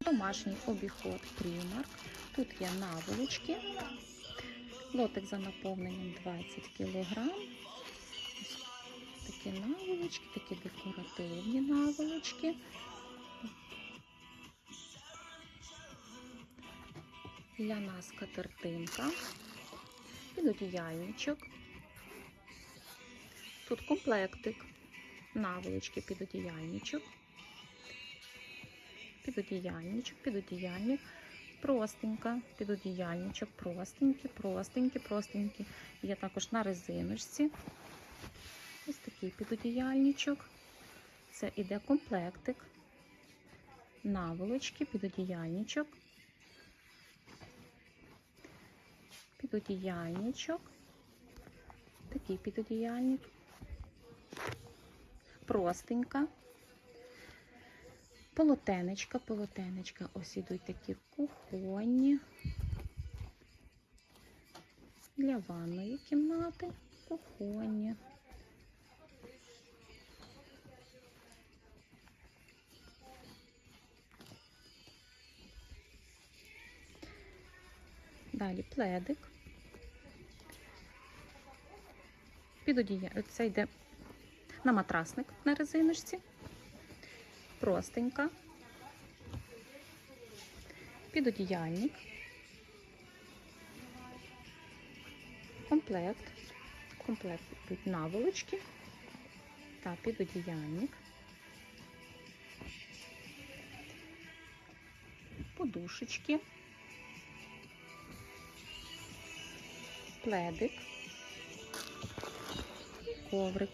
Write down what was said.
домашній обіход Primark. Тут є наволочки. Лотик за наповненням 20 кг. Такі наволочки, такі декоративні наволочки. Ляна скатертинка, підодіяльничок. Тут комплектик, наволочки, підодіяльничок, підодіяльничок, підодіяльник, простенька, підодіяльничок, простенькі, простенькі, простенькі. Є також на резиночці. Ось такий підодіяльничок. Це іде комплектик, наволочки, підодіяльничок. підодіяльничок, такий підодіяльник, простенька, полотенечка, полотенечка, ось ідуть такі кухонні для ванної кімнати, кухонні. Далі пледик. Підодія. Це йде на матрасник на резиночці. Простенька. Підодіяльник. Комплект. Комплект йдуть наволочки та підодіяльник. Подушечки. пледик, коврик.